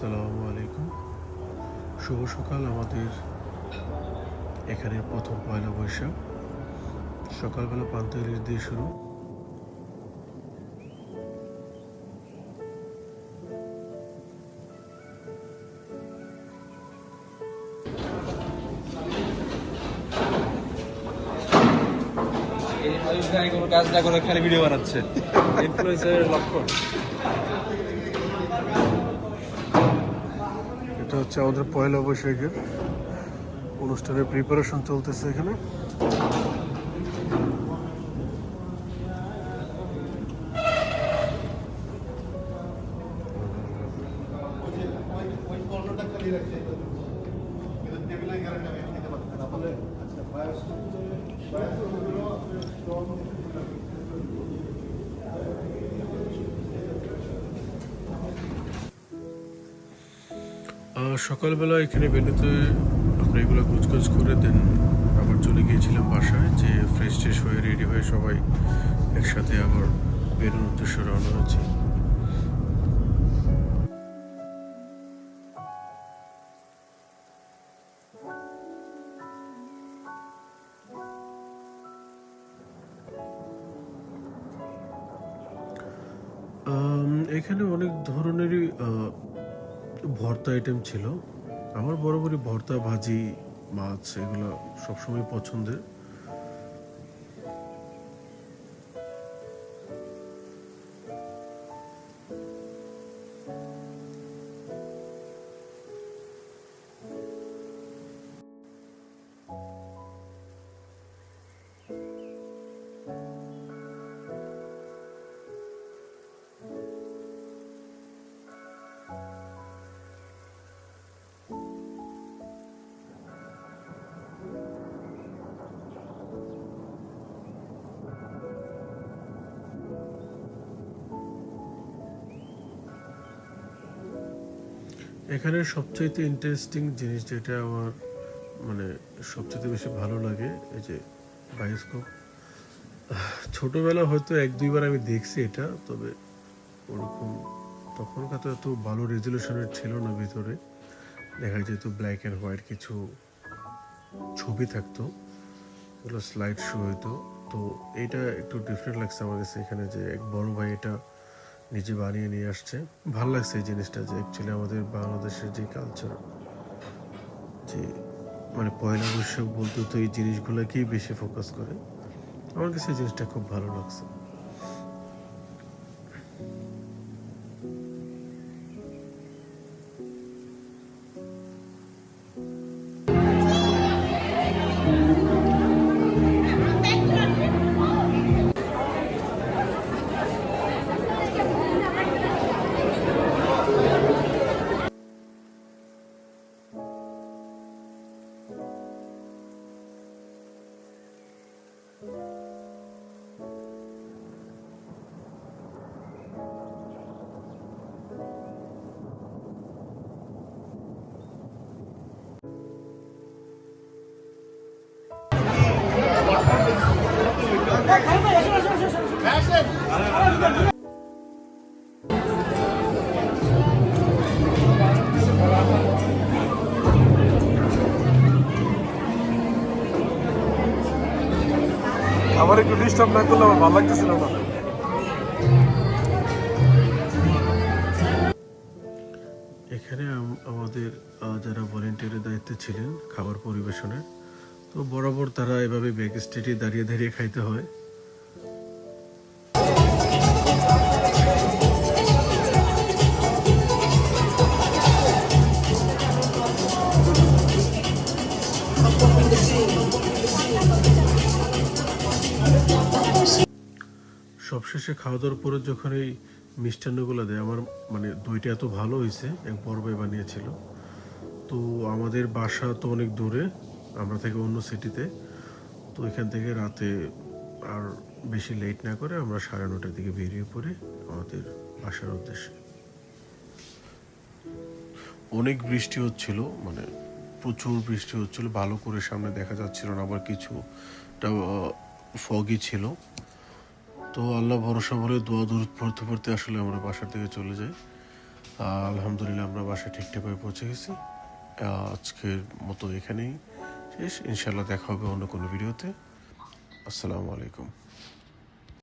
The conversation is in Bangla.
আসসালামু আলাইকুম। শুভ সকাল আমাদের এখানে প্রথম পয়লা বৈশাখ। সকালবেলা পান্তইলিশ দিয়ে শুরু। কোনো কাজ না করে খালি ভিডিও বানাচ্ছে। ইনফ্লুয়েন্সারের লক্ষণ এটা হচ্ছে আমাদের পয়লা বৈশাখের অনুষ্ঠানের প্রিপারেশন চলতেছে এখানে। সকালবেলা এখানে বেরোতে আমরা এগুলো কুচকুচ করে দেন আবার চলে গিয়েছিলাম বাসায়, যে ফ্রেশ ট্রেশ হয়ে রেডি হয়ে সবাই একসাথে আবার বেরোনোর উদ্দেশ্যে রওনা হয়েছে। এখানে অনেক ধরনেরই ভর্তা আইটেম ছিল। আমার বরাবরই ভর্তা ভাজি মাছ এগুলো সবসময় পছন্দের। এখানে সবচাইতে ইন্টারেস্টিং জিনিস যেটা আমার মানে সবচেয়ে বেশি ভালো লাগে, এই যে বায়োস্কোপ ছোটোবেলা হয়তো এক দুইবার আমি দেখছি এটা, তবে ওরকম তখনকার তো এত ভালো রেজলিউশনের ছিল না ভিতরে। দেখা যেত ব্ল্যাক অ্যান্ড হোয়াইট কিছু ছবি থাকতো ওগুলো স্লাইড শো হইতো। তো এটা একটু ডিফারেন্ট লাগছে আমার কাছে এখানে যে এক বড় ভাই এটা নিজে বানিয়ে নিয়ে আসছে। ভালো লাগছে এই জিনিসটা যে অ্যাকচুয়ালি আমাদের বাংলাদেশের যে কালচার যে মানে পয়লা বৈশাখ বলতে তো এই জিনিসগুলোকেই বেশি ফোকাস করে। আমার কাছে এই জিনিসটা খুব ভালো লাগছে। আমার একটু ডিস্টার্ব না করলে আমার ভালো লাগতেছিল না। এখানে আমাদের যারা ভলেন্টিয়ারের দায়িত্বে ছিলেন খাবার পরিবেশনের, তো বরাবর তারা এভাবে ব্যাক স্টেটে দাঁড়িয়ে দাঁড়িয়ে খাইতে হয়। সবশেষে খাওয়া দাওয়ার পরে যখন এই মিষ্টান্নগুলো দেয়, আমার মানে দইটা এত ভালো হয়েছে, এক ভাই বানিয়েছিল। তো আমাদের বাসা তো অনেক দূরে, আমরা থেকে অন্য সিটিতে তো এখান থেকে রাতে আর বেশি লেট না করে আমরা সাড়ে নটার দিকে বেরিয়ে পড়ি আমাদের বাসার উদ্দেশ্যে। অনেক বৃষ্টি হচ্ছিল মানে প্রচুর বৃষ্টি হচ্ছিল, ভালো করে সামনে দেখা যাচ্ছিল না, আবার কিছুটা ফগি ছিল। তো আল্লাহ ভরসা বলে দোয়া দূর পড়তে পড়তে আসলে আমরা বাসার থেকে চলে যাই। আলহামদুলিল্লাহ আমরা বাসায় ঠিকঠাকভাবে পৌঁছে গেছি। আজকের মতো এখানেই শেষ। ইনশাল্লাহ দেখা হবে অন্য কোনো ভিডিওতে। আসসালামু আলাইকুম।